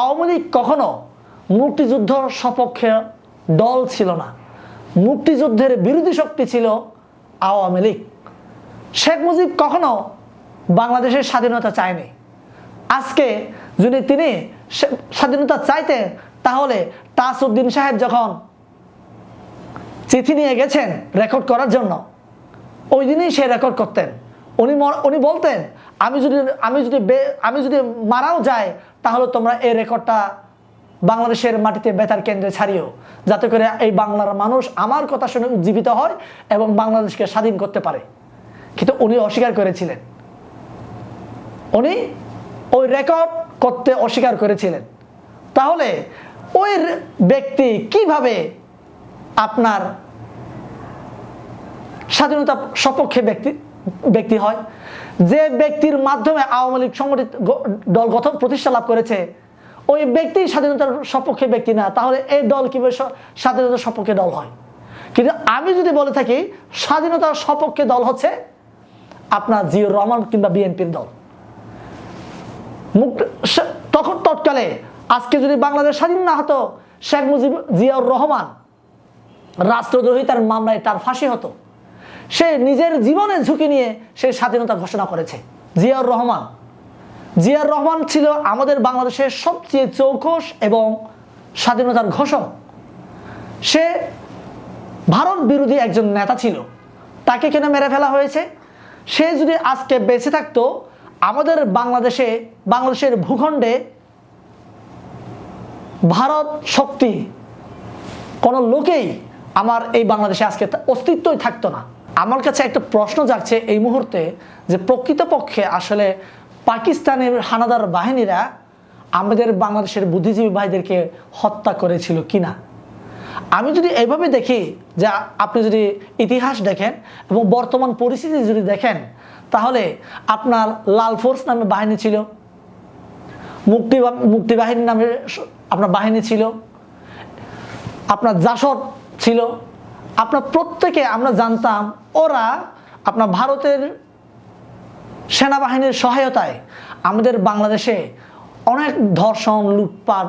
আওয়ামী লীগ কখনো মুক্তিযুদ্ধ সপক্ষে দল ছিল না। মুক্তিযুদ্ধের বিরোধী শক্তি ছিল আওয়ামী লীগ। শেখ মুজিব কখনো বাংলাদেশের স্বাধীনতা চায়নি। আজকে যদি তিনি স্বাধীনতা চাইতেন তাহলে তাসউদ্দিন সাহেব যখন চিঠি নিয়ে গেছেন রেকর্ড করার জন্য, ওই দিনই সে রেকর্ড করতেন। উনি উনি বলতেন, আমি যদি আমি যদি আমি যদি মারাও যাই তাহলে তোমরা এই রেকর্ডটা বাংলাদেশের মাটিতে বেতার কেন্দ্রে ছাড়িও। যাতে করে এই বাংলার মানুষ আমার কথা শুনে উজ্জীবিত হয় এবং বাংলাদেশকে স্বাধীন করতে পারে। কিন্তু উনি অস্বীকার করেছিলেন। উনি ওই রেকর্ড করতে অস্বীকার করেছিলেন। তাহলে ওই ব্যক্তি কীভাবে আপনার স্বাধীনতা সপক্ষে ব্যক্তি ব্যক্তি হয়, যে ব্যক্তির মাধ্যমে আওয়ামী লীগ সংগঠিত দল গঠন, প্রতিষ্ঠা লাভ করেছে, ওই ব্যক্তি স্বাধীনতার সপক্ষে ব্যক্তি না, তাহলে এই দল কীভাবে স্বাধীনতার সপক্ষে দল হয়? কিন্তু আমি যদি বলে থাকি, স্বাধীনতার সপক্ষে দল হচ্ছে আপনার জিয়র রহমান কিংবা বিএনপির দল। তখন তৎকালে, আজকে যদি বাংলাদেশ স্বাধীন না হতো, শেখ মুজিব জিয়াউর রহমান রাষ্ট্রদ্রোহিতার মামলায় তার ফাঁসি হতো। সে নিজের জীবনের ঝুঁকি নিয়ে সে স্বাধীনতা ঘোষণা করেছে। জিয়াউর রহমান। জিয়াউর রহমান ছিল আমাদের বাংলাদেশের সবচেয়ে চৌকস এবং স্বাধীনতার ঘোষক। সে ভারত বিরোধী একজন নেতা ছিল। তাকে কেন মেরে ফেলা হয়েছে? সে যদি আজকে বেঁচে থাকতো, আমাদের বাংলাদেশে, বাংলাদেশের ভূখণ্ডে ভারত শক্তি কোনো লোকেই আমার এই বাংলাদেশে আজকে অস্তিত্বই থাকতো না। আমার কাছে একটা প্রশ্ন জাগছে এই মুহূর্তে যে প্রকৃতপক্ষে আসলে পাকিস্তানের হানাদার বাহিনীরা আমাদের বাংলাদেশের বুদ্ধিজীবী ভাইদেরকে হত্যা করেছিল কিনা? আমি যদি এইভাবে দেখি যে আপনি যদি ইতিহাস দেখেন এবং বর্তমান পরিস্থিতি যদি দেখেন, তাহলে আপনার লাল ফোর্স নামে বাহিনী ছিল, মুক্তি বা- মুক্তিবাহিনী নামে আপনার বাহিনী ছিল, আপনার জাসদ ছিল আপনার প্রত্যেকে আমরা জানতাম, ওরা আপনার ভারতের সেনাবাহিনীর সহায়তায় আমাদের বাংলাদেশে অনেক ধর্ষণ, লুটপাট,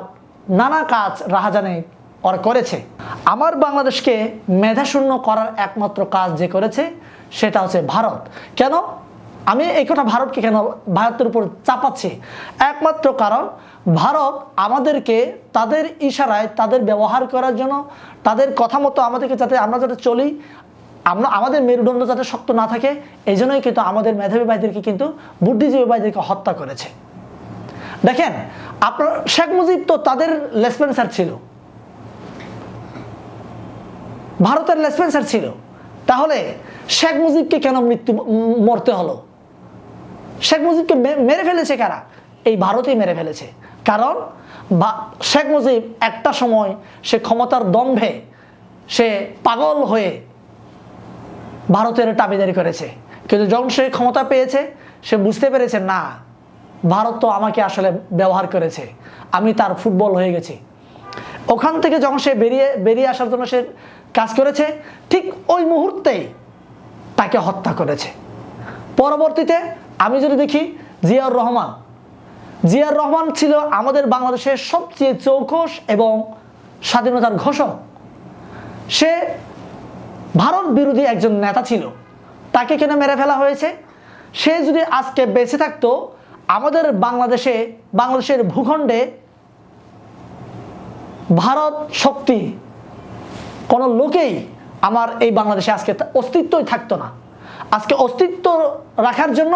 নানা কাজ রাহাজানে ওরা করেছে। আমার বাংলাদেশকে মেধাশূন্য করার একমাত্র কাজ যে করেছে, সেটা হচ্ছে ভারত। কেন? আমি এই কথা ভারতকে কেন ভারতের উপর চাপাচ্ছি? একমাত্র কারণ ভারত আমাদেরকে তাদের ইশারায়, তাদের ব্যবহার করার জন্য, তাদের কথা মতো আমাদেরকে যাতে আমরা যাতে চলি, আমরা, আমাদের মেরুদণ্ড যাতে শক্ত না থাকে এই জন্যই কিন্তু আমাদের মেধাবী ভাইদেরকে কিন্তু বুদ্ধিজীবী ভাইদেরকে হত্যা করেছে। দেখেন, আপনার, শেখ মুজিব তো তাদের লেসপেন্সার ছিল। ভারতের লেসপেন্সার ছিল। তাহলে শেখ মুজিবকে কেন মৃত্যু, মরতে হলো? শেখ মুজিবকে মেরে ফেলেছে কারা? এই ভারতই মেরে ফেলেছে। কারণ শেখ মুজিব একটা সময় সে ক্ষমতার দম্ভে সে পাগল হয়ে ভারতের টাবিদারি করেছে। কিন্তু যখন সে ক্ষমতা পেয়েছে, সে বুঝতে পেরেছে, না, ভারত তো আমাকে আসলে ব্যবহার করেছে। আমি তার ফুটবল হয়ে গেছি। ওখান থেকে যখন সে বেরিয়ে বেরিয়ে আসার জন্য সে কাজ করেছে, ঠিক ওই মুহূর্তেই তাকে হত্যা করেছে। পরবর্তীতে আমি যদি দেখি জিয়াউর রহমান জিয়াউর রহমান ছিল আমাদের বাংলাদেশের সবচেয়ে চৌকস এবং স্বাধীনতার ঘোষক। সে ভারত বিরোধী একজন নেতা ছিল। তাকে কেন মেরে ফেলা হয়েছে? সে যদি আজকে বেঁচে থাকতো, আমাদের বাংলাদেশে, বাংলাদেশের ভূখণ্ডে ভারত শক্তি কোনো লোকেই আমার এই বাংলাদেশে আজকে অস্তিত্বই থাকতো না। আজকে অস্তিত্ব রাখার জন্য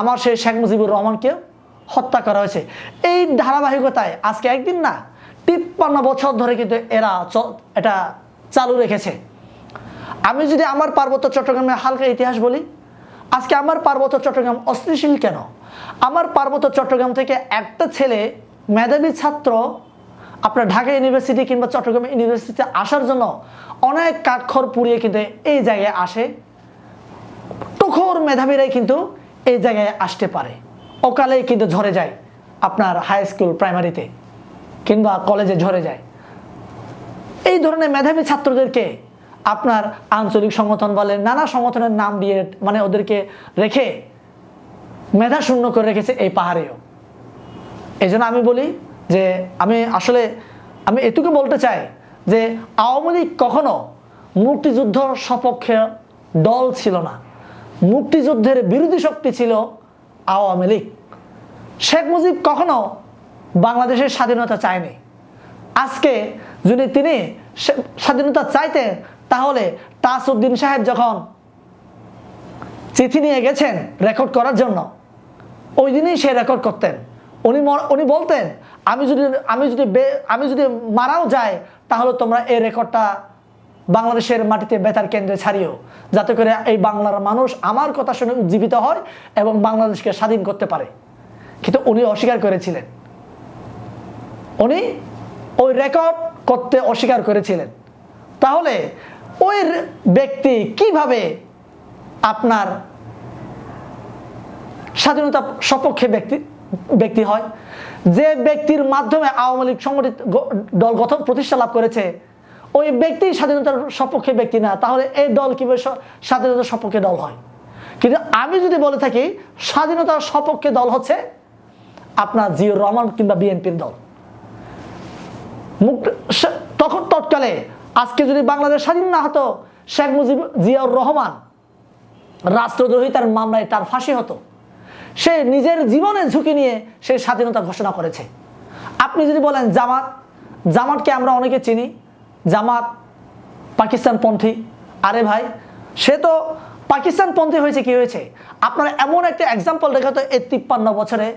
আমার সেই শেখ মুজিবুর রহমানকে হত্যা করা হয়েছে। এই ধারাবাহিকতায় আজকে একদিন না তিপ্পান্ন বছর ধরে কিন্তু এরা এটা চালু রেখেছে। আমি যদি আমার পার্বত্য চট্টগ্রামে হালকা ইতিহাস বলি, আজকে আমার পার্বত্য চট্টগ্রাম অস্থিতিশীল কেন? আমার পার্বত্য চট্টগ্রাম থেকে একটা ছেলে মেধাবী ছাত্র আপনার ঢাকা ইউনিভার্সিটি কিংবা চট্টগ্রাম ইউনিভার্সিটিতে আসার জন্য অনেক কাঠখড় পুড়িয়ে কিন্তু এই জায়গায় আসে। তুখোর মেধাবীরাই কিন্তু এই জায়গায় আসতে পারে। অকালেই কিন্তু ঝরে যায় আপনার হাই স্কুল প্রাইমারিতে কিংবা কলেজে ঝরে যায়। এই ধরনের মেধাবী ছাত্রদেরকে আপনার আঞ্চলিক সংগঠন বলে নানা সংগঠনের নাম দিয়ে মানে ওদেরকে রেখে মেধা শূন্য করে রেখেছে এই পাহাড়েও। এই আমি বলি যে, আমি আসলে, আমি এটুকু বলতে চাই যে, আওয়ামী লীগ কখনো মুক্তিযুদ্ধ সপক্ষে দল ছিল না। মুক্তিযুদ্ধের বিরোধী শক্তি ছিল আওয়ামী লীগ। শেখ মুজিব কখনো বাংলাদেশের স্বাধীনতা চায়নি। আজকে যদি তিনি স্বাধীনতা চাইতেন তাহলে তাসউদ্দিন সাহেব যখন চিঠি নিয়ে গেছেন রেকর্ড করার জন্য, ওই দিনই সে রেকর্ড করতেন। উনি উনি বলতেন, আমি যদি আমি যদি আমি যদি মারাও যাই, তাহলে তোমরা এই রেকর্ডটা বাংলাদেশের মাটিতে বেতার কেন্দ্রে ছাড়িও। যাতে করে এই বাংলার মানুষ আমার কথা শুনে উজ্জীবিত হয় এবং বাংলাদেশকে স্বাধীন করতে পারে। কিন্তু উনি অস্বীকার করেছিলেন। উনি ওই রেকর্ড করতে অস্বীকার করেছিলেন। তাহলে ওই ব্যক্তি কীভাবে আপনার স্বাধীনতা সপক্ষে ব্যক্তি ব্যক্তি হয়? যে ব্যক্তির মাধ্যমে আওয়ামী লীগ সংগঠিত দল গঠন, প্রতিষ্ঠা লাভ করেছে ওই ব্যক্তি স্বাধীনতার সপক্ষে ব্যক্তি না, তাহলে এই দল কীভাবে স্বাধীনতার সপক্ষে দল হয়? কিন্তু আমি যদি বলে থাকি, স্বাধীনতার সপক্ষে দল হচ্ছে আপনার জিয়র রহমান কিংবা বিএনপির দল। তখন তৎকালে আজকে যদি বাংলাদেশ স্বাধীন না হতো, শেখ মুজিব জিয়াউর রহমান রাষ্ট্রদ্রোহিতার মামলায় তার ফাঁসি হতো। সে নিজের জীবনের ঝুঁকি নিয়ে সে স্বাধীনতা ঘোষণা করেছে। আপনি যদি বলেন জামাত জামাতকে আমরা অনেকে চিনি জামাত, পাকিস্তানপন্থী। আরে ভাই, সে তো পাকিস্তানপন্থী হয়েছে, কি হয়েছে? আপনার এমন একটা এক্সাম্পল দেখা তো, এই তিপ্পান্ন বছরে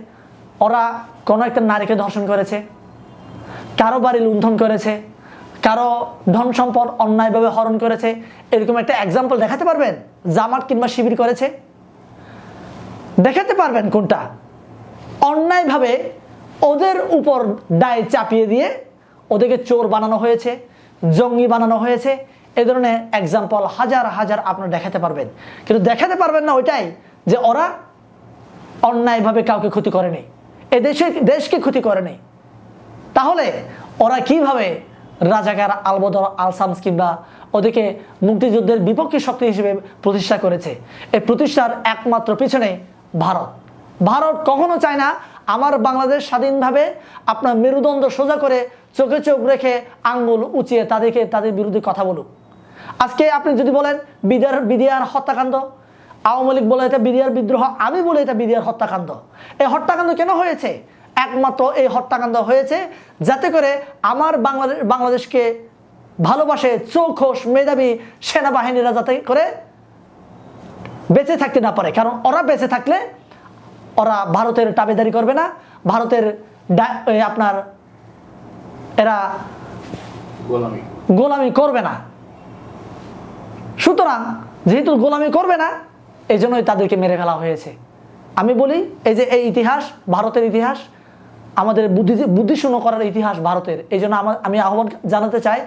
ওরা কোনো একটা নারীকে ধর্ষণ করেছে, কারও বাড়ি লুণ্ঠন করেছে, কারও ধন সম্পদ অন্যায়ভাবে হরণ করেছে। এরকম একটা এক্সাম্পল দেখাতে পারবেন? জামাত কিংবা শিবির করেছে? দেখাতে পারবেন কোনটা? অন্যায়ভাবে ওদের উপর দায় চাপিয়ে দিয়ে ওদেরকে চোর বানানো হয়েছে জঙ্গি বানানো হয়েছে। এ ধরনের এক্সাম্পল হাজার হাজার আপনারা দেখাতে পারবেন। কিন্তু দেখাতে পারবেন না ওইটাই যে ওরা অন্যায়ভাবে কাউকে ক্ষতি করেনি। এ দেশে, দেশকে ক্ষতি করেনি। তাহলে ওরা কীভাবে রাজাকার আলবদর আলসামস কিংবা ওদিকে মুক্তিযুদ্ধের বিপক্ষে শক্তি হিসেবে প্রতিষ্ঠা করেছে? এই প্রতিষ্ঠার একমাত্র পিছনে ভারত। ভারত কখনো চায় না আমার বাংলাদেশ স্বাধীনভাবে আপনার মেরুদণ্ড সোজা করে চোখে চোখ রেখে আঙ্গুল উঁচিয়ে তাদেরকে, তাদের বিরুদ্ধে কথা বলুক। আজকে আপনি যদি বলেন বিডিআর বিডিআর হত্যাকাণ্ড, আওয়ামী লীগ বলে এটা বিডিআর বিদ্রোহ, আমি বলে এটা বিডিআর হত্যাকাণ্ড। এই হত্যাকাণ্ড কেন হয়েছে? একমাত্র এই হত্যাকাণ্ড হয়েছে যাতে করে আমার বাংলাদেশ, বাংলাদেশকে ভালোবাসে, চৌখোশ মেধাবী সেনাবাহিনীরা যাতে করে বেঁচে থাকতে না পারে। কারণ ওরা বেঁচে থাকলে ওরা ভারতের টাবেদারি করবে না ভারতের আপনার এরা গোলামি। গোলামি করবে না। সুতরাং যেহেতু গোলামি করবে না এই জন্যই তাদেরকে মেরে ফেলা হয়েছে। আমি বলি এই যে এই ইতিহাস ভারতের ইতিহাস আমাদের বুদ্ধি বুদ্ধিশূন্য করার ইতিহাস ভারতের। এই জন্য আমার আমি আহ্বান জানাতে চাই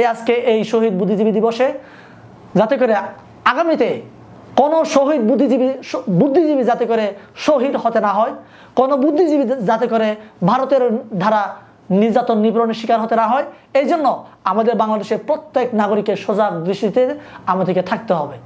এই আজকে এই শহীদ বুদ্ধিজীবী দিবসে যাতে করে আগামীতে কোনো শহীদ বুদ্ধিজীবী বুদ্ধিজীবী যাতে করে শহীদ হতে না হয়, কোনো বুদ্ধিজীবী যাতে করে ভারতের ধারা নির্যাতন নিবরণের শিকার হতে না হয়, এই জন্য আমাদের বাংলাদেশের প্রত্যেক নাগরিকের সজাগ দৃষ্টিতে আমাদেরকে থাকতে হবে।